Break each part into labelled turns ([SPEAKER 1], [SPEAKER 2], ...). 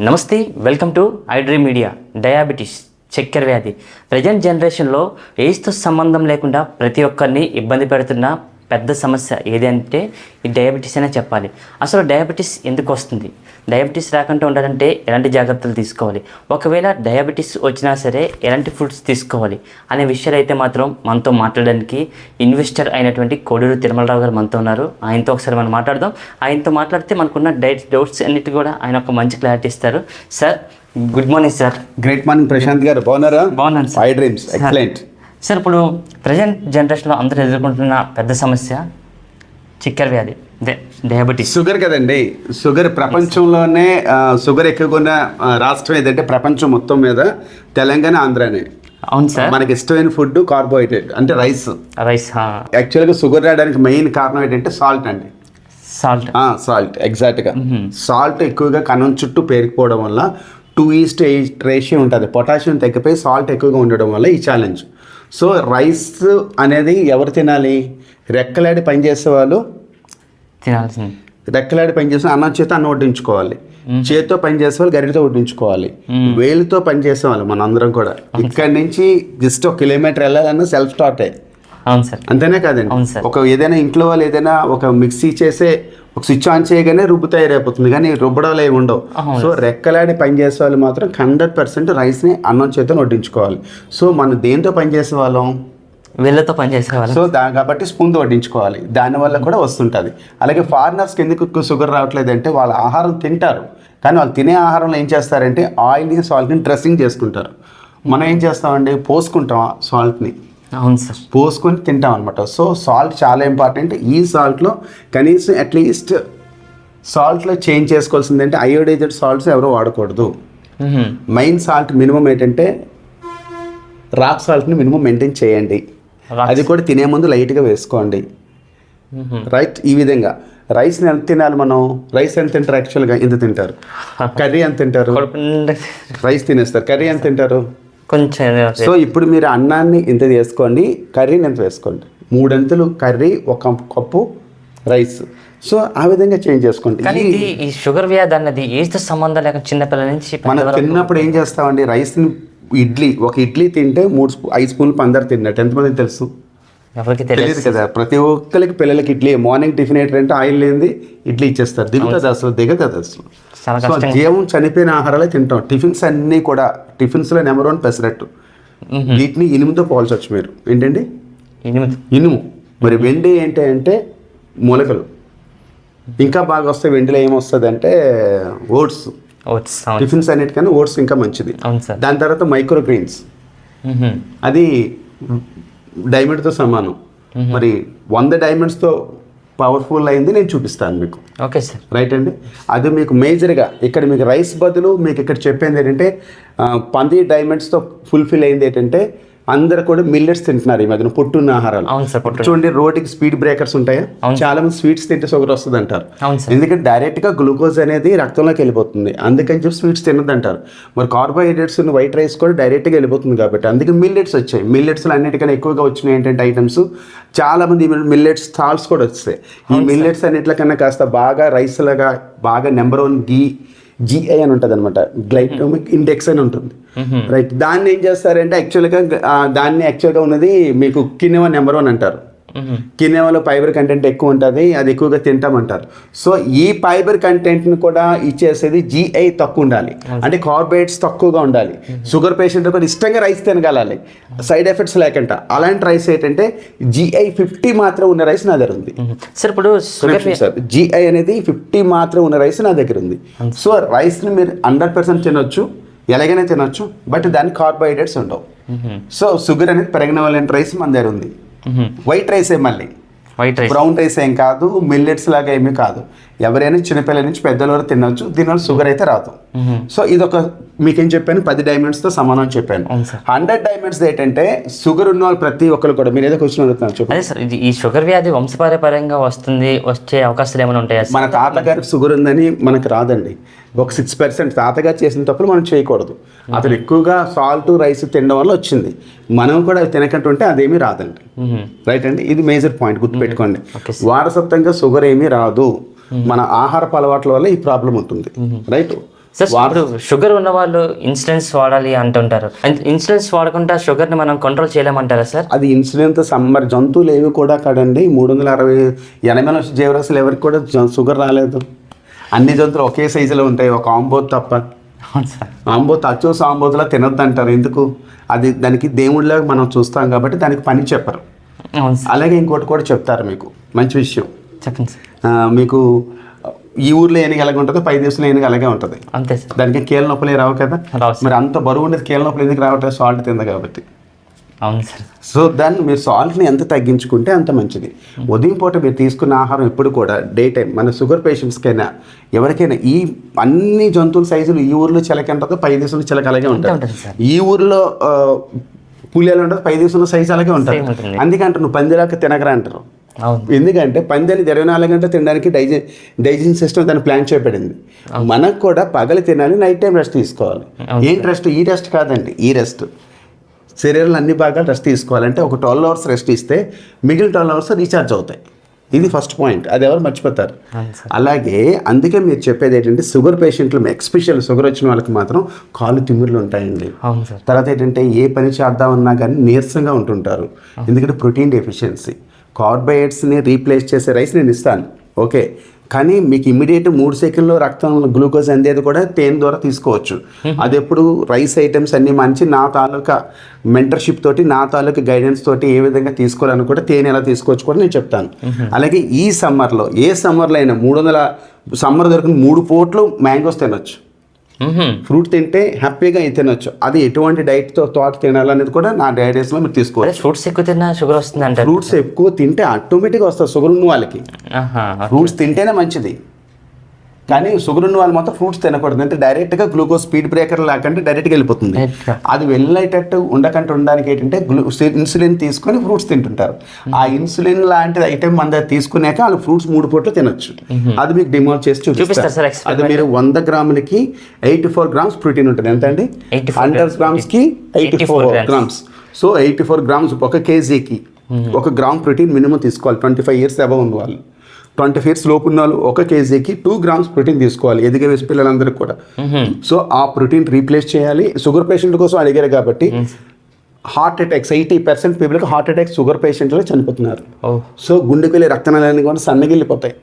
[SPEAKER 1] నమస్తే welcome to idream media. Diabetes చక్కెర వ్యాధి. ప్రజెంట్ జనరేషన్లో ఏజ్తో సంబంధం లేకుండా ప్రతి ఒక్కరిని ఇబ్బంది పెడుతున్న పెద్ద సమస్య ఏది అంటే ఈ డయాబెటీస్ అనే చెప్పాలి. అసలు డయాబెటీస్ ఎందుకు వస్తుంది? డయాబెటీస్ రాకుండా ఉండాలంటే ఎలాంటి జాగ్రత్తలు తీసుకోవాలి? ఒకవేళ డయాబెటీస్ వచ్చినా సరే ఎలాంటి ఫుడ్స్ తీసుకోవాలి? అనే విషయాలు అయితే మాత్రం మనతో మాట్లాడడానికి ఇన్వెస్టర్ అయినటువంటి కోడూరు తిరుమలరావు గారు మనతో ఉన్నారు. ఆయనతో ఒకసారి మనం మాట్లాడదాం. ఆయనతో మాట్లాడితే మనకున్న డైట్ డౌట్స్ అన్నిటి కూడా ఆయన ఒక మంచి క్లారిటీ ఇస్తారు. Sir good morning sir.
[SPEAKER 2] Great morning Prashanth గారు. బాగున్నారా?
[SPEAKER 1] బాగున్నాను sir.
[SPEAKER 2] I dreams excellent
[SPEAKER 1] sir ఇప్పుడు ప్రజెంట్ జనరేషన్లో అందరూ ఎదుర్కొంటున్న పెద్ద సమస్య చక్కెర వ్యాధి అదే డయాబెటీస్
[SPEAKER 2] షుగర్ కదండి. షుగర్ ప్రపంచంలోనే షుగర్ ఎక్కువగా రాష్ట్రం ఏదంటే ప్రపంచం మొత్తం మీద తెలంగాణ ఆంధ్రానే.
[SPEAKER 1] అవును సార్
[SPEAKER 2] మనకి ఇష్టమైన ఫుడ్ కార్బోహైడ్రేట్ అంటే రైస్.
[SPEAKER 1] రైస్
[SPEAKER 2] యాక్చువల్గా షుగర్ రావడానికి మెయిన్ కారణం ఏంటంటే సాల్ట్ అండి.
[SPEAKER 1] సాల్ట్.
[SPEAKER 2] సాల్ట్ ఎగ్జాక్ట్గా. సాల్ట్ ఎక్కువగా కణం చుట్టూ పేరుకుపోవడం వల్ల two is to eight ratio ఉంటుంది. పొటాషియం తగ్గిపోయి సాల్ట్ ఎక్కువగా ఉండడం వల్ల ఈ ఛాలెంజ్ సో రైస్ అనేది ఎవరు తినాలి? రెక్కలాడి పనిచేసే వాళ్ళు
[SPEAKER 1] తినాల్సింది.
[SPEAKER 2] రెక్కలాడి పనిచేసే అన్నం చేత అన్నం వడ్డించుకోవాలి. చేతితో పనిచేసే వాళ్ళు గరిటతో వడ్డించుకోవాలి. వేలుతో పనిచేసే వాళ్ళు మన అందరం కూడా ఇక్కడి నుంచి జస్ట్ ఒక కిలోమీటర్ వెళ్ళాలన్నా సెల్ఫ్ స్టార్టే
[SPEAKER 1] అవును సార్.
[SPEAKER 2] అంతేనే కాదండి. ఒక ఏదైనా ఇంట్లో వాళ్ళు ఏదైనా ఒక మిక్సీ చేసే ఒక స్విచ్ ఆన్ చేయగానే రుబ్బు తయారైపోతుంది కానీ రుబ్బడాలు ఏమి ఉండవు. సో రెక్కలాడి పనిచేసే వాళ్ళు మాత్రం హండ్రెడ్ పర్సెంట్ రైస్ని అన్నం చేత వడ్డించుకోవాలి. సో మనం దేంతో పనిచేసే వాళ్ళం
[SPEAKER 1] వీళ్ళతో పనిచేసే వాళ్ళు
[SPEAKER 2] సో దా కాబట్టి స్పూన్తో వడ్డించుకోవాలి. దానివల్ల కూడా వస్తుంటుంది. అలాగే ఫారినర్స్కి ఎందుకు షుగర్ రావట్లేదు అంటే వాళ్ళ ఆహారం తింటారు. కానీ వాళ్ళు తినే ఆహారంలో ఏం చేస్తారంటే ఆయిల్ని సాల్ట్ని డ్రెస్సింగ్ చేసుకుంటారు. మనం ఏం చేస్తామండి? పోసుకుంటాం సాల్ట్ని?
[SPEAKER 1] అవును సార్.
[SPEAKER 2] పోసుకొని తింటాం అనమాట సో సాల్ట్ చాలా ఇంపార్టెంట్. ఈ సాల్ట్లో కనీసం అట్లీస్ట్ సాల్ట్లో చేంజ్ చేసుకోవాల్సింది అంటే అయోడైజెడ్ సాల్ట్స్ ఎవరో వాడకూడదు. మెయిన్ సాల్ట్ మినిమం ఏంటంటే రాక్ సాల్ట్ని మినిమం మెయింటైన్ చేయండి. అది కూడా తినే ముందు లైట్గా వేసుకోండి. రైట్? ఈ విధంగా. రైస్ని ఎంత తినాలి మనం? రైస్ ఎంత తింటారు? యాక్చువల్గా ఎంత తింటారు. కర్రీ ఎంత తింటారు? రైస్ తినేస్తారు. కర్రీ ఎంత తింటారు?
[SPEAKER 1] కొంచెం
[SPEAKER 2] సో ఇప్పుడు మీరు అన్నాన్ని ఇంత వేసుకోండి కర్రీని ఎంత వేసుకోండి. మూడంతులు కర్రీ ఒక కప్పు రైస్. సో ఆ విధంగా చేంజ్ చేసుకోండి.
[SPEAKER 1] కానీ
[SPEAKER 2] ఈ-
[SPEAKER 1] ఇది ఈ షుగర్ వ్యాధి అన్నది ఏజ్తో సంబంధం లేక చిన్నపిల్లల నుంచి
[SPEAKER 2] మనం తిన్నప్పుడు ఏం చేస్తామండి? రైస్ని ఇడ్లీ ఒక ఇడ్లీ తింటే మూడు స్పూ ఐదు స్పూన్లు పందరు తిన్నట్టు. ఎంతమందికి తెలుసు?
[SPEAKER 1] ఎవరికి తెలియదు.
[SPEAKER 2] కదా. ప్రతి ఒక్కరికి పిల్లలకి ఇడ్లీ మార్నింగ్ టిఫిన్ ఏంటంటే ఆయిల్ లేనిది ఇడ్లీ ఇచ్చేస్తారు. దిగుతుంది అసలు దిగదు అసలు. జీవం చనిపోయిన ఆహారాలే తింటాం. టిఫిన్స్ అన్నీ కూడా టిఫిన్స్లో నెంబర్ వన్ పెసరట్టు. వీటిని ఇనుముతో పోల్చొచ్చు మీరు. ఏంటండి?
[SPEAKER 1] ఎనిమిది
[SPEAKER 2] ఇనుము. మరి వెండి ఏంటి అంటే మూలకలు. ఇంకా బాగా వస్తే వెండిలో ఏమొస్తుంది అంటే ఓట్స్
[SPEAKER 1] ఓట్స్
[SPEAKER 2] టిఫిన్స్ అన్నిటికన్నా ఓట్స్ ఇంకా మంచిది. దాని తర్వాత మైక్రో గ్రెయిన్స్
[SPEAKER 1] మ్మ్.
[SPEAKER 2] అది డైమండ్తో సమానం. మరి వంద డైమండ్స్తో పవర్ఫుల్ అయింది నేను చూపిస్తాను మీకు.
[SPEAKER 1] Okay sir.
[SPEAKER 2] రైట్ అండి? అది మీకు మేజర్గా ఇక్కడ మీకు రైస్ బదులు మీకు ఇక్కడ చెప్పేది ఏంటంటే పంది డైమండ్స్తో ఫుల్ఫిల్ అయింది ఏంటంటే అందరు కూడా మిల్లెట్స్ తింటున్నారు ఈ మధ్యన పొట్టున్న ఆహారాలు.
[SPEAKER 1] అవును సార్ పొట్టు
[SPEAKER 2] చూడండి రోడ్డుకి స్పీడ్ బ్రేకర్స్ ఉంటాయా. చాలా మంది స్వీట్స్ తింటే షుగర్ వస్తుంది అంటారు ఎందుకంటే డైరెక్ట్గా గ్లూకోజ్ అనేది రక్తంలోకి వెళ్ళిపోతుంది. అందుకని చెప్పి స్వీట్స్ తినదంటారు మరి కార్బోహైడ్రేట్స్ వైట్ రైస్ కూడా డైరెక్ట్గా వెళ్ళిపోతుంది కాబట్టి అందుకే మిల్లెట్స్ వచ్చాయి. మిల్లెట్స్లో అన్నిటికన్నా ఎక్కువగా వచ్చినాయి ఏంటంటే ఐటమ్స్ చాలా మంది మిల్లెట్స్ థాల్స్ కూడా వస్తాయి. ఈ మిల్లెట్స్ అన్నిటికన్నా కాస్త బాగా రైస్ లాగా బాగా నెంబర్ వన్ గీ జిఐ అని ఉంటుంది అనమాట గ్లైకోమిక్ ఇండెక్స్ అని ఉంటుంది. రైట్ దాన్ని ఏం చేస్తారంటే యాక్చువల్గా దాన్ని యాక్చువల్గా ఉన్నది మీకు కినోవా నెంబర్ వన్ అంటారు. కినేవాలో ఫైబర్ కంటెంట్ ఎక్కువ ఉంటుంది అది ఎక్కువగా తింటామంటారు. సో ఈ ఫైబర్ కంటెంట్ని కూడా ఇచ్చేసేది జిఐ తక్కువ ఉండాలి. అంటే కార్బోహైడ్రేట్స్ తక్కువగా ఉండాలి. షుగర్ పేషెంట్ కూడా ఇష్టంగా రైస్ తినగలాలి. సైడ్ ఎఫెక్ట్స్ లేకుండా అలాంటి రైస్ ఏంటంటే జిఐ ఫిఫ్టీ మాత్రం ఉన్న రైస్ నా దగ్గర ఉంది.
[SPEAKER 1] సార్ ఇప్పుడు
[SPEAKER 2] సార్. జిఐ అనేది ఫిఫ్టీ మాత్రం ఉన్న రైస్ నా దగ్గర ఉంది. సో రైస్ని మీరు హండ్రెడ్ పర్సెంట్ తినొచ్చు ఎలాగైనా తినొచ్చు బట్ దానికి కార్బోహైడ్రేట్స్ ఉండవు. సో షుగర్ అనేది పెరగిన వాళ్ళ రైస్ మన దగ్గర ఉంది. వైట్ రైసే మళ్ళీ.
[SPEAKER 1] వైట్ రైస్
[SPEAKER 2] బ్రౌన్ రైస్ ఏం కాదు మిల్లెట్స్ లాగా ఏమీ కాదు. ఎవరైనా చిన్నపిల్లల నుంచి పెద్దల వరకు తినొచ్చు దీనివల్ల షుగర్ అయితే రాదు. సో ఇది ఒక మీకేం చెప్పాను? పది డైమండ్స్తో సమానం అని చెప్పాను హండ్రెడ్ డైమండ్స్ ఏంటంటే షుగర్ ఉన్న వాళ్ళు ప్రతి ఒక్కరు కూడా మీరు ఏదో క్వశ్చన్ అడుగుతున్నారు
[SPEAKER 1] అదే సార్ ఇది ఈ షుగర్ వ్యాధి వంశపారపర్యంగా వస్తుంది వచ్చే అవకాశాలు ఏమైనా ఉంటాయా
[SPEAKER 2] మన తాతగారికి షుగర్ ఉందని మనకు రాదండి. ఒక సిక్స్ పర్సెంట్ తాతగారు చేసిన తప్పులు మనం చేయకూడదు. అతను ఎక్కువగా సాల్ట్ రైస్ తినడం వల్ల వచ్చింది. మనం కూడా అవి తినకంటుంటే ఉంటే అదేమీ రాదండి. రైట్ అండి? ఇది మేజర్ పాయింట్ గుర్తుపెట్టుకోండి. వారసత్వంగా షుగర్ ఏమీ రాదు. మన ఆహారపు అలవాట్ల వల్ల ఈ ప్రాబ్లం ఉంటుంది. రైట్?
[SPEAKER 1] షుగర్ ఉన్న వాళ్ళు ఇన్సులిన్స్ వాడాలి అంటుంటారు. ఇన్సులిన్స్ వాడకుండా షుగర్ని మనం కంట్రోల్ చేయలేమంటారా సార్?
[SPEAKER 2] అది ఇన్సులిన్తో సమ్మర్ జంతువులు ఏవి కూడా కదండి. మూడు వందల అరవై ఎనభై లక్షల జీవరాశులు ఎవరికి కూడా షుగర్ రాలేదు. అన్ని జంతువులు ఒకే సైజులో ఉంటాయి. ఒక ఆంబోత్ తప్ప. ఆంబోత్ అచ్చోస్ ఆంబోతులా తినొద్దు అంటారు ఎందుకు? అది దానికి దేవుడిలాగా మనం చూస్తాం కాబట్టి దానికి పని చెప్పరు. అలాగే ఇంకోటి కూడా చెప్తారు మీకు. మంచి విషయం.
[SPEAKER 1] చెప్పండి
[SPEAKER 2] మీకు ఈ ఊర్లో ఏనుగు ఎలాగ ఉంటుందో పై దేశంలో ఏనుగు అలాగే ఉంటుంది.
[SPEAKER 1] అంతే సార్.
[SPEAKER 2] దానికి కీళ్ళ నొప్పులు రావు కదా? మరి అంత బరువు ఉండేది కీళ్ళ నొప్పులు ఎందుకు రావట్లేదు? సాల్ట్ తింది కాబట్టి.
[SPEAKER 1] అవును సార్.
[SPEAKER 2] సో దాన్ని మీరు సాల్ట్ని ఎంత తగ్గించుకుంటే అంత మంచిది. ఉదయం పూట మీరు తీసుకున్న ఆహారం ఎప్పుడు కూడా డే టైం మన షుగర్ పేషెంట్స్కైనా ఎవరికైనా ఈ అన్ని జంతువుల సైజులు ఈ ఊర్లో చిలక ఉంటుందో పై దేశంలో చిలక అలాగే ఉంటుంది. ఈ ఊర్లో పులి ఎలా ఉంటుంది పై దేశంలో సైజు అలాగే ఉంటుంది.
[SPEAKER 1] Same ఉంటుంది.
[SPEAKER 2] అందుకంటే నువ్వు పందిలాగా తినగరా అంటారు. ఎందుకంటే పందిని ఇరవై నాలుగు గంటలు తినడానికి డైజె డైజెషన్ సిస్టమ్ దాన్ని ప్లాన్ చేయబడింది మనకు కూడా పగలు తినాలి నైట్ టైం రెస్ట్ తీసుకోవాలి. ఏంటి రెస్ట్? ఈ రెస్ట్ కాదండి ఈ రెస్ట్. శరీరంలో అన్ని భాగాలు రెస్ట్ తీసుకోవాలంటే ఒక ట్వెల్వ్ అవర్స్ రెస్ట్ ఇస్తే మిగిలిన ట్వెల్వ్ అవర్స్ రీఛార్జ్ అవుతాయి. ఇది ఫస్ట్ పాయింట్. అది ఎవరు మర్చిపోతారు? అలాగే అందుకే మీరు చెప్పేది ఏంటంటే షుగర్ పేషెంట్లు ఎక్స్పెషల్ షుగర్ వచ్చిన వాళ్ళకి మాత్రం కాలు తిమ్మిర్లు ఉంటాయండి. తర్వాత ఏంటంటే ఏ పని చేద్దామన్నా కానీ నీరసంగా ఉంటుంటారు. ఎందుకంటే ప్రోటీన్ డెఫిషియన్సీ. కార్బోహైడ్రేట్స్ని రీప్లేస్ చేసే రైస్ నేను ఇస్తాను. ఓకే. కానీ మీకు ఇమీడియట్ మూడు సెకండ్లో రక్తం గ్లూకోజ్ అందేది కూడా తేనె ద్వారా తీసుకోవచ్చు. అది ఎప్పుడు రైస్ ఐటమ్స్ అన్ని మంచి నా తాలూకా మెంటర్షిప్ తోటి నా తాలూకా గైడెన్స్ తోటి ఏ విధంగా తీసుకోవాలని కూడా తేనె ఎలా తీసుకోవచ్చు కూడా నేను చెప్తాను. అలాగే ఈ సమ్మర్లో ఏ సమ్మర్లో అయినా మూడు వందల సమ్మర్ దొరికిన మూడు పూట్లు మ్యాంగోస్ తినొచ్చు. ఫ్రూట్ తింటే హ్యాపీగా తినొచ్చు. అది ఎటువంటి డైట్తో తోట తినాలనేది కూడా నా డైటెస్లో మీరు
[SPEAKER 1] అదే
[SPEAKER 2] తీసుకోవచ్చు
[SPEAKER 1] ఫ్రూట్స్ ఎక్కువ తిన్నా షుగర్ వస్తుంది అంటారు
[SPEAKER 2] ఫ్రూట్స్ ఎక్కువ తింటే ఆటోమేటిక్గా వస్తుంది షుగర్ ఉన్న వాళ్ళకి. ఫ్రూట్స్ తింటేనే మంచిది. కానీ షుగర్ ఉన్న వాళ్ళు మాత్రం ఫ్రూట్స్ తినకూడదు. అంటే డైరెక్ట్గా గ్లూకోజ్ స్పీడ్ బ్రేకర్ లేకుండా డైరెక్ట్గా వెళ్ళిపోతుంది. అది వెళ్ళేటట్టు ఉండకంటే ఉండడానికి ఏంటంటే గ్లూ ఇన్సులిన్ తీసుకొని ఫ్రూట్స్ తింటుంటారు. ఆ ఇన్సులిన్ లాంటి ఐటమ్ మన తీసుకున్నాక వాళ్ళు ఫ్రూట్స్ మూడు పూట్లు తినొచ్చు. అది మీకు డిమాల్ చేసి
[SPEAKER 1] చూపిస్తారు
[SPEAKER 2] అది. మీరు వంద గ్రాములకి ఎయిటీ ఫోర్ గ్రామ్స్ ప్రోటీన్ ఉంటుంది. ఎంత అండి?
[SPEAKER 1] 84
[SPEAKER 2] hundred గ్రామ్స్కి eighty
[SPEAKER 1] 84
[SPEAKER 2] four. Grams so eighty four grams ఒక కేజీకి ఒక గ్రామ్ ప్రోటీన్ మినిమం తీసుకోవాలి. ట్వంటీ ఫైవ్ ఇయర్స్ అబవ్ ఉన్న వాళ్ళు ట్వంటీ ఫైవ్ ఇయర్స్ లోపు ఉన్న వాళ్ళు ఒక కేజీకి టూ గ్రామ్స్ ప్రోటీన్ తీసుకోవాలి. ఎదిగే వయసు పిల్లలందరికీ కూడా. సో ఆ ప్రోటీన్ రీప్లేస్ చేయాలి. షుగర్ పేషెంట్ కోసం అడిగారు కాబట్టి హార్ట్ అటాక్స్ ఎయిటీ పర్సెంట్ పీపుల్కి హార్ట్ అటాక్ షుగర్ పేషెంట్లో చనిపోతున్నారు. సో గుండెకి వెళ్ళి రక్తనాళాన్ని కూడా సన్నగిల్లిపోతాయి.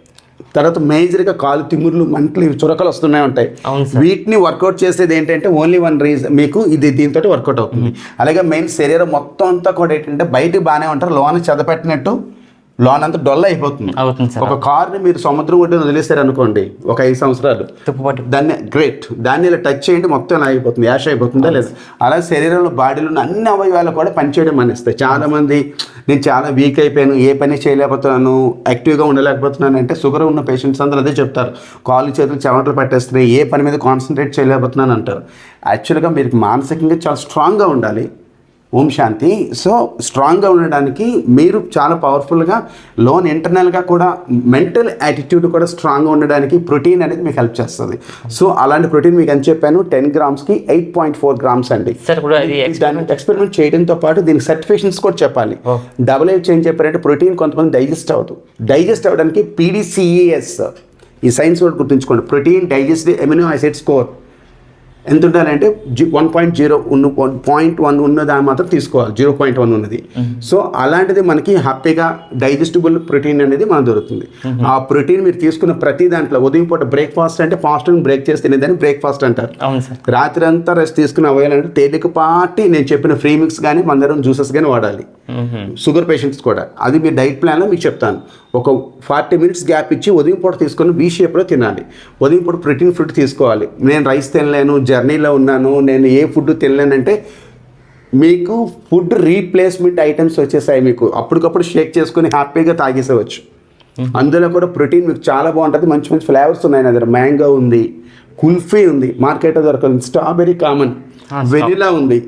[SPEAKER 2] తర్వాత మేజర్గా కాలు తిమ్ముర్లు మంటలు చురకలు వస్తున్నాయి ఉంటాయి. వీటిని వర్కౌట్ చేసేది ఏంటంటే ఓన్లీ వన్ రీజన్ మీకు ఇది దీంతో వర్కౌట్ అవుతుంది. అలాగే మెయిన్ శరీరం మొత్తం అంతా కూడా ఏంటంటే బయటికి బాగానే ఉంటారు. లోన చెదపెట్టినట్టు లోన్ అంతా డొల్ల అయిపోతుంది.
[SPEAKER 1] అవుతుంది సార్
[SPEAKER 2] ఒక కార్ని మీరు సముద్రం ఒడ్డున వదిలేశారు అనుకోండి ఒక ఐదు సంవత్సరాలు దాన్ని గ్రేట్ దాన్ని ఇలా టచ్ చేయండి మొత్తం అయిపోతుంది యాష్ అయిపోతుందా లేదా? అలా శరీరంలో బాడీలో ఉన్న అన్ని అవయవాలు కూడా పనిచేయడం మానేస్తాయి. చాలా మంది నేను చాలా వీక్ అయిపోయాను ఏ పని చేయలేకపోతున్నాను యాక్టివ్గా ఉండలేకపోతున్నాను అంటే షుగర్ ఉన్న పేషెంట్స్ అందరూ అదే చెప్తారు. కాళ్ళు చేతులు చెమటలు పట్టేస్తున్నాయి ఏ పని మీద కాన్సన్ట్రేట్ చేయలేకపోతున్నాను అంటారు. యాక్చువల్గా మీరు మానసికంగా చాలా స్ట్రాంగ్గా ఉండాలి. ఓం శాంతి. సో స్ట్రాంగ్గా ఉండడానికి మీరు చాలా పవర్ఫుల్గా లోన్ ఇంటర్నల్గా కూడా మెంటల్ యాటిట్యూడ్ కూడా స్ట్రాంగ్గా ఉండడానికి ప్రోటీన్ అనేది మీకు హెల్ప్ చేస్తుంది. సో అలాంటి ప్రోటీన్ మీకు అని చెప్పాను టెన్ గ్రామ్స్కి ఎయిట్ పాయింట్ ఫోర్ గ్రామ్స్ అండి. దాన్ని ఎక్స్పెరిమెంట్ చేయడంతో పాటు దీనికి సర్టిఫికేషన్స్ కూడా చెప్పాలి. డబుల్ హెచ్ ఏం చెప్పారంటే ప్రోటీన్ కొంతమంది డైజెస్ట్ అవ్వదు. డైజెస్ట్ అవ్వడానికి పీడీసీఈఎస్ ఈ సైన్స్ కూడా గుర్తుంచుకోండి. Protein digest amino acid score. ఎంత ఉండాలంటే జీ వన్ పాయింట్ జీరో ఉన్న పాయింట్ వన్ ఉన్న దాన్ని మాత్రం తీసుకోవాలి. జీరో పాయింట్ వన్ ఉన్నది. సో అలాంటిది మనకి హ్యాపీగా డైజెస్టిబుల్ ప్రోటీన్ అనేది మనకు దొరుకుతుంది. ఆ ప్రోటీన్ మీరు తీసుకున్న ప్రతి దాంట్లో ఉదయం పూట బ్రేక్ఫాస్ట్ అంటే ఫాస్టింగ్ బ్రేక్ చేసి తినేదాన్ని బ్రేక్ఫాస్ట్ అంటారు. రాత్రి అంతా రెస్ట్ తీసుకుని అవ్వాలంటే తేలికపాటి నేను చెప్పిన ఫ్రీ మిక్స్ కానీ మందరం జ్యూసెస్ కానీ వాడాలి. షుగర్ పేషెంట్స్ కూడా. అది మీ డైట్ ప్లాన్లో మీకు చెప్తాను. ఒక ఫార్టీ మినిట్స్ గ్యాప్ ఇచ్చి ఉదయం పూట తీసుకొని వీ షేప్లో తినాలి. ఉదయం పూట ప్రోటీన్ ఫుడ్ తీసుకోవాలి. నేను రైస్ తినలేను జర్నీలో ఉన్నాను నేను ఏ ఫుడ్ తినలేనంటే మీకు ఫుడ్ రీప్లేస్మెంట్ ఐటమ్స్ వచ్చేసాయి మీకు. అప్పటికప్పుడు షేక్ చేసుకొని హ్యాపీగా తాగేసేవచ్చు. అందులో కూడా ప్రోటీన్ మీకు చాలా బాగుంటుంది. మంచి మంచి ఫ్లేవర్స్ ఉన్నాయి నా దగ్గర. మ్యాంగో ఉంది కుల్ఫీ ఉంది మార్కెట్లో దొరకదు. స్ట్రాబెరీ కామన్ వెనిలా ఉంది.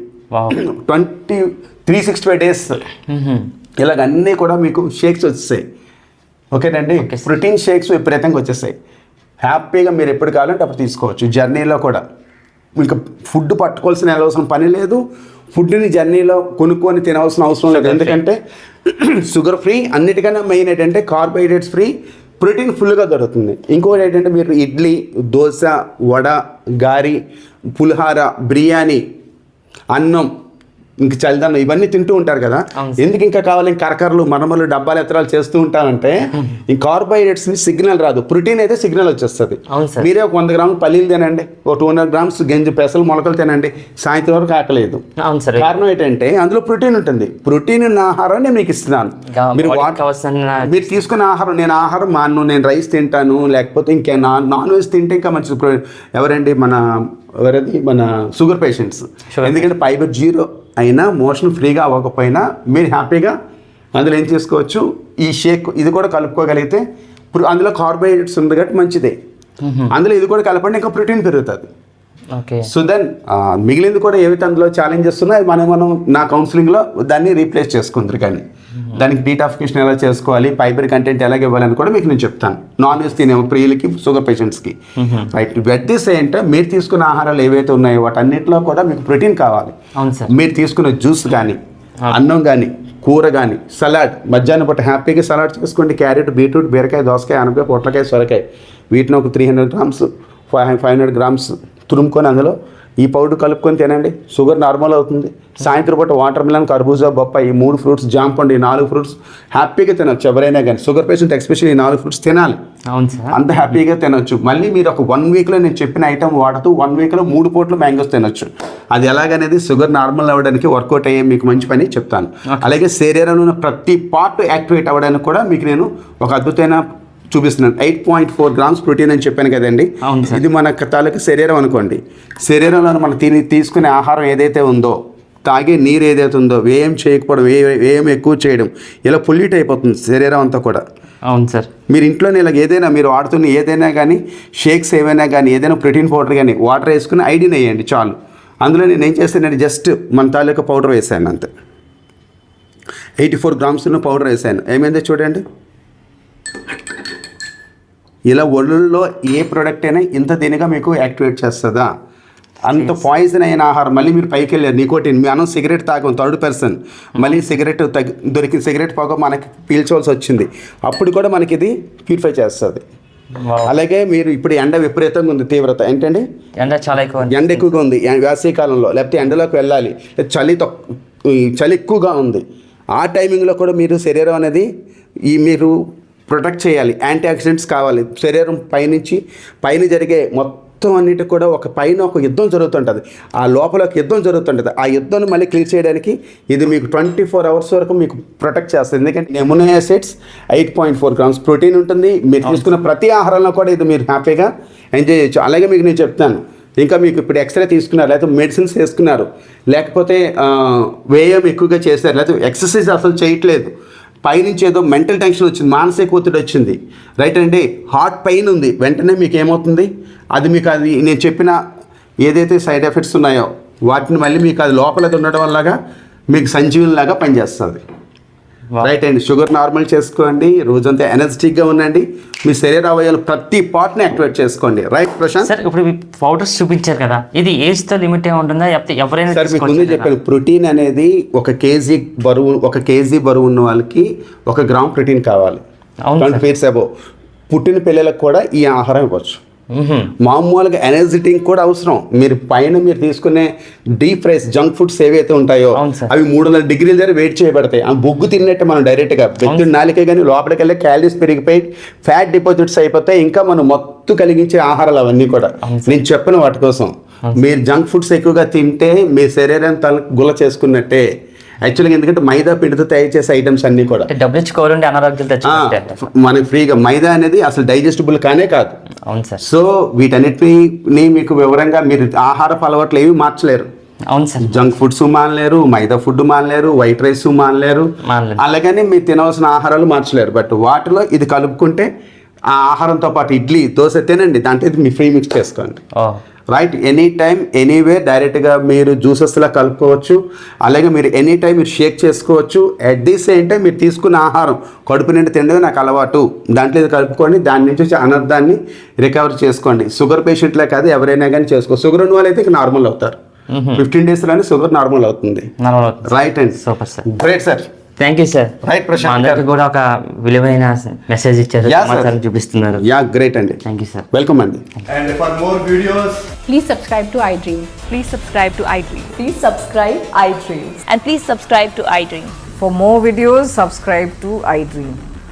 [SPEAKER 2] Twenty three sixty five days. ఇలాగ అన్నీ కూడా మీకు షేక్స్ వచ్చేసాయి. ఓకేనండి. ప్రోటీన్ షేక్స్ విపరీతంగా వచ్చేసాయి హ్యాపీగా మీరు ఎప్పుడు కావాలంటే అప్పుడు తీసుకోవచ్చు జర్నీలో కూడా. ఇంకా ఫుడ్ పట్టుకోవాల్సిన అవసరం పని లేదు. ఫుడ్ని జర్నీలో కొనుక్కొని తినవలసిన అవసరం లేదు. ఎందుకంటే షుగర్ ఫ్రీ అన్నిటికన్నా మెయిన్ ఏంటంటే కార్బోహైడ్రేట్స్ ఫ్రీ ప్రోటీన్ ఫుల్గా దొరుకుతుంది. ఇంకోటి ఏంటంటే మీరు ఇడ్లీ దోశ వడ గారి పులిహార బిర్యానీ అన్నం ఇంక చలిదన్నం ఇవన్నీ తింటూ ఉంటారు కదా. ఎందుకు ఇంకా కావాలి? కరకరలు మరమలు డబ్బాలు ఎత్తరాలు చేస్తూ ఉంటానంటే ఈ కార్బోహైడ్రేట్స్ సిగ్నల్ రాదు. ప్రోటీన్ అయితే సిగ్నల్ వచ్చేస్తుంది. మీరే ఒక వంద గ్రాములు పల్లీలు తినండి. ఒక టూ హండ్రెడ్ గ్రామ్స్ గంజి పెసలు మొలకలు తినండి. సాయంత్రం వరకు ఆకలేదు. కారణం ఏంటంటే అందులో ప్రోటీన్ ఉంటుంది. ప్రోటీన్ ఉన్న ఆహారం నేను మీకు ఇస్తున్నాను. మీరు మీరు తీసుకున్న ఆహారం నేను ఆహారం మాను నేను రైస్ తింటాను లేకపోతే ఇంకే నాన్ నాన్ వెజ్ తింటే ఇంకా మంచి ఎవరండి మన ఎవరది? మన షుగర్ పేషెంట్స్. ఎందుకంటే ఫైబర్ జీరో అయినా మోషన్ ఫ్రీగా అవ్వకపోయినా మీరు హ్యాపీగా అందులో ఏం చేసుకోవచ్చు? ఈ షేక్ ఇది కూడా కలుపుకోగలిగితే అందులో కార్బోహైడ్రేట్స్ ఉంది కాబట్టి మంచిదే. అందులో ఇది కూడా కలపండి ఇంకా ప్రోటీన్ పెరుగుతుంది.
[SPEAKER 1] ఓకే.
[SPEAKER 2] సో దెన్ మిగిలింది కూడా ఏవైతే అందులో ఛాలెంజెస్ ఉన్నాయో మనం మనం నా కౌన్సిలింగ్లో దాన్ని రీప్లేస్ చేసుకుందరు కానీ. దానికి డీటాఫికేషన్ ఎలా చేసుకోవాలి? ఫైబర్ కంటెంట్ ఎలాగ ఇవ్వాలని కూడా మీకు నేను చెప్తాను. నాన్ వెజ్ తినే ప్రియులకి షుగర్ పేషెంట్స్కి రైట్ వెట్ దిస్ ఏంటంటే మీరు తీసుకున్న ఆహారాలు ఏవైతే ఉన్నాయో వాటన్నిటిలో కూడా మీకు ప్రోటీన్ కావాలి. మీరు తీసుకున్న జ్యూస్ కానీ అన్నం కానీ కూర కానీ సలాడ్ మధ్యాహ్నం పూట హ్యాపీగా సలాడ్ చేసుకోండి. క్యారెట్ బీట్రూట్ బీరకాయ దోసకాయ ఆనపకాయ పొట్లకాయ సొరకాయ. వీటిని ఒక three hundred grams five five hundred grams తురుముకొని అందులో ఈ పౌడర్ కలుపుకొని తినండి. షుగర్ నార్మల్ అవుతుంది. సాయంత్రం పూట వాటర్ మిలన్ కర్బూజా బొప్పాయి ఈ మూడు ఫ్రూట్స్ జామ్ పండు ఈ నాలుగు ఫ్రూట్స్ హ్యాపీగా తినొచ్చు ఎవరైనా కానీ షుగర్ పేషెంట్ ఎక్స్పెషల్లీ ఈ నాలుగు ఫ్రూట్స్ తినాలి.
[SPEAKER 1] అవును సార్.
[SPEAKER 2] అంత హ్యాపీగా తినొచ్చు. మళ్ళీ మీరు ఒక వన్ వీక్లో నేను చెప్పిన ఐటమ్ వాడుతూ వన్ వీక్లో మూడు పూట్ల మ్యాంగోస్ తినొచ్చు. అది ఎలాగనేది షుగర్ నార్మల్ అవ్వడానికి వర్కౌట్ అయ్యే మీకు మంచి పని చెప్తాను. అలాగే శరీరంలో ఉన్న ప్రతి పార్ట్ యాక్టివేట్ అవ్వడానికి కూడా మీకు నేను ఒక అద్భుతమైన చూపిస్తున్నాను. Eight point four grams protein అని చెప్పాను కదండి. ఇది మన తాలూకు శరీరం అనుకోండి. శరీరంలో మనం తిని తీసుకునే ఆహారం ఏదైతే ఉందో తాగే నీరు ఏదైతే ఉందో వ్యయం చేయకపోవడం వ్యయం ఎక్కువ చేయడం ఇలా పొల్యూట్ అయిపోతుంది శరీరం అంతా కూడా.
[SPEAKER 1] అవును సార్.
[SPEAKER 2] మీరు ఇంట్లోనే ఇలా ఏదైనా మీరు వాడుతున్న ఏదైనా కానీ షేక్స్ ఏవైనా కానీ ఏదైనా ప్రోటీన్ పౌడర్ కానీ వాటర్ వేసుకుని ఐడిన్ వేయండి చాలు. అందులో నేను ఏం చేస్తానంటే జస్ట్ మన తాలూకా పౌడర్ వేసాను అంతే. ఎయిటీ ఫోర్ గ్రామ్స్ ఉన్న పౌడర్ వేసాను. ఏమైందో చూడండి. ఇలా ఒళ్ళుల్లో ఏ ప్రోడక్ట్ అయినా ఇంత దీనిగా మీకు యాక్టివేట్ చేస్తుందా? అంత పాయిజన్ అయిన ఆహారం మళ్ళీ మీరు పైకి వెళ్ళారు నికోటిన్ మనం సిగరెట్ తాగం థర్డ్ పర్సన్ మళ్ళీ సిగరెట్ తగ్గి దొరికి సిగరెట్ పొగ మనకి పీల్చవలసి వచ్చింది. అప్పుడు కూడా మనకి ఇది ప్యూరిఫై చేస్తుంది. అలాగే మీరు ఇప్పుడు ఎండ విపరీతంగా ఉంది తీవ్రత. ఏంటండి?
[SPEAKER 1] ఎండ చాలా ఎక్కువ.
[SPEAKER 2] ఎండ ఎక్కువగా ఉంది. ఎ- వేసవికాలంలో లేకపోతే ఎండలోకి వెళ్ళాలి. చలి చలి ఎక్కువగా ఉంది. ఆ టైమింగ్లో కూడా మీరు శరీరం అనేది ఈ మీరు ప్రొటెక్ట్ చేయాలి. యాంటీ ఆక్సిడెంట్స్ కావాలి. శరీరం పైనుంచి పైన జరిగే మొత్తం అన్నిటి కూడా ఒక పైన ఒక యుద్ధం జరుగుతుంటుంది. ఆ లోపల ఒక యుద్ధం జరుగుతుంటుంది. ఆ యుద్ధాన్ని మళ్ళీ క్లియర్ చేయడానికి ఇది మీకు ట్వంటీ ఫోర్ అవర్స్ వరకు మీకు ప్రొటెక్ట్ చేస్తుంది. ఎందుకంటే amino acids eight point four grams protein ఉంటుంది. మీరు తీసుకున్న ప్రతి ఆహారంలో కూడా ఇది మీరు హ్యాపీగా ఎంజాయ్ చేయొచ్చు. అలాగే మీకు నేను చెప్తాను. ఇంకా మీకు ఇప్పుడు ఎక్స్రే తీసుకున్నారు లేకపోతే మెడిసిన్స్ వేసుకున్నారు లేకపోతే ఆ, వ్యాయామం ఎక్కువగా చేశారు లేకపోతే ఎక్సర్సైజ్ అసలు చేయట్లేదు. పైనుంచి ఏదో మెంటల్ టెన్షన్ వచ్చింది మానసిక ఒత్తిడి వచ్చింది. రైట్ అండి హార్ట్ పెయిన్ ఉంది. వెంటనే మీకు ఏమవుతుంది అది మీకు అది నేను చెప్పిన ఏదైతే సైడ్ ఎఫెక్ట్స్ ఉన్నాయో వాటిని మళ్ళీ మీకు అది లోపల ఉండడం వల్లగా మీకు సంజీవునిలాగా పనిచేస్తుంది. రైట్ అండి షుగర్ నార్మల్ చేసుకోండి రోజంతా ఎనర్జెటిక్గా ఉండండి. మీ శరీర అవయాలు ప్రతి పార్ట్ని యాక్టివేట్ చేసుకోండి. రైట్ ప్రశాంత్
[SPEAKER 1] సార్ ఇప్పుడు పౌడర్స్ చూపించారు కదా ఇది ఏజ్తో లిమిట్ ఉంటుందా లేకపోతే ఎవరైనా
[SPEAKER 2] సార్ మీకు ముందే? చెప్పాను ప్రోటీన్ అనేది ఒక కేజీ బరువు ఒక కేజీ బరువు ఉన్న వాళ్ళకి ఒక గ్రామ్ ప్రోటీన్ కావాలి. ట్వంటీ ఫీట్స్ అబో పుట్టిన పిల్లలకు కూడా ఈ ఆహారం ఇవ్వచ్చు. మామూలుగా ఎనర్జెటిక్ కూడా అవసరం. మీరు పైన మీరు తీసుకునే డీప్ ఫ్రైస్ జంక్ ఫుడ్స్ ఏవైతే ఉంటాయో. అవి మూడు వందల డిగ్రీల దగ్గర వెయిట్ చేయబడతాయి. ఆ బొగ్గు తిన్నట్టు మనం డైరెక్ట్గా వ్యక్తి నాలికే కానీ లోపలికి వెళ్ళి క్యాలరీస్ పెరిగిపోయి ఫ్యాట్ డిపాజిట్స్ అయిపోతాయి ఇంకా మనం మత్తు కలిగించే ఆహారాలు అవన్నీ కూడా. నేను చెప్పిన వాటి కోసం. మీరు జంక్ ఫుడ్స్ ఎక్కువగా తింటే మీ శరీరం తల గుల చేసుకున్నట్టే. యాక్చువల్గా ఎందుకంటే మైదా పిండితో తయారు చేసే ఐటమ్స్ అన్నీ కూడా.
[SPEAKER 1] అంటే డబ్బులు ఇచ్చి కోరుండి అనారోగ్యాలు.
[SPEAKER 2] మనకి ఫ్రీగా మైదా అనేది అసలు డైజెస్టబుల్ కానే కాదు.
[SPEAKER 1] అవును సార్.
[SPEAKER 2] సో వీటన్నిటిని మీకు వివరంగా మీరు ఆహారపు అలవాట్లు ఏవి మార్చలేరు.
[SPEAKER 1] అవును సార్.
[SPEAKER 2] జంక్ ఫుడ్స్ మానలేరు మైదా ఫుడ్ మానలేరు వైట్ రైస్ మానలేరు. అలాగని మీరు తినవలసిన ఆహారాలు మార్చలేరు. బట్ వాటిలో ఇది కలుపుకుంటే ఆ ఆహారంతో పాటు ఇడ్లీ దోశ తినండి. దాంట్లో ఇది మీ ఫ్రీ మిక్స్ చేసుకోండి. రైట్ ఎనీ టైం ఎనీవేర్ డైరెక్ట్గా మీరు జ్యూసెస్లా కలుపుకోవచ్చు. అలాగే మీరు ఎనీ టైం మీరు షేక్ చేసుకోవచ్చు. అట్ ది సేమ్ టైం మీరు తీసుకున్న ఆహారం కడుపు నిండి తినడం నాకు అలవాటు. దాంట్లో ఇది కలుపుకొని దాని నుంచి వచ్చే అనర్థాన్ని రికవర్ చేసుకోండి. షుగర్ పేషెంట్లే కాదు ఎవరైనా కానీ చేసుకో. షుగర్ ఉన్న వాళ్ళైతే ఇక నార్మల్ అవుతారు. ఫిఫ్టీన్ డేస్లోనే షుగర్ నార్మల్ అవుతుంది. Right and
[SPEAKER 1] super sir
[SPEAKER 2] great sir
[SPEAKER 1] thank you sir
[SPEAKER 2] right
[SPEAKER 1] ఒక విలువైన మెసేజ్ చూపిస్తున్నారు.
[SPEAKER 2] యా గ్రేట్ అండి.
[SPEAKER 1] థ్యాంక్ యూ సార్
[SPEAKER 2] వెల్కమ్ అండి.
[SPEAKER 3] And for to
[SPEAKER 4] iDream please subscribe
[SPEAKER 5] to I please subscribe
[SPEAKER 4] I please subscribe
[SPEAKER 5] to iDream for videos
[SPEAKER 6] subscribe to I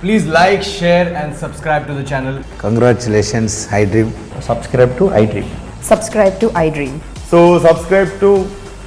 [SPEAKER 6] please like share
[SPEAKER 3] and subscribe to channel congratulations iDream subscribe
[SPEAKER 7] to
[SPEAKER 3] iDream subscribe to
[SPEAKER 4] iDream so
[SPEAKER 3] subscribe to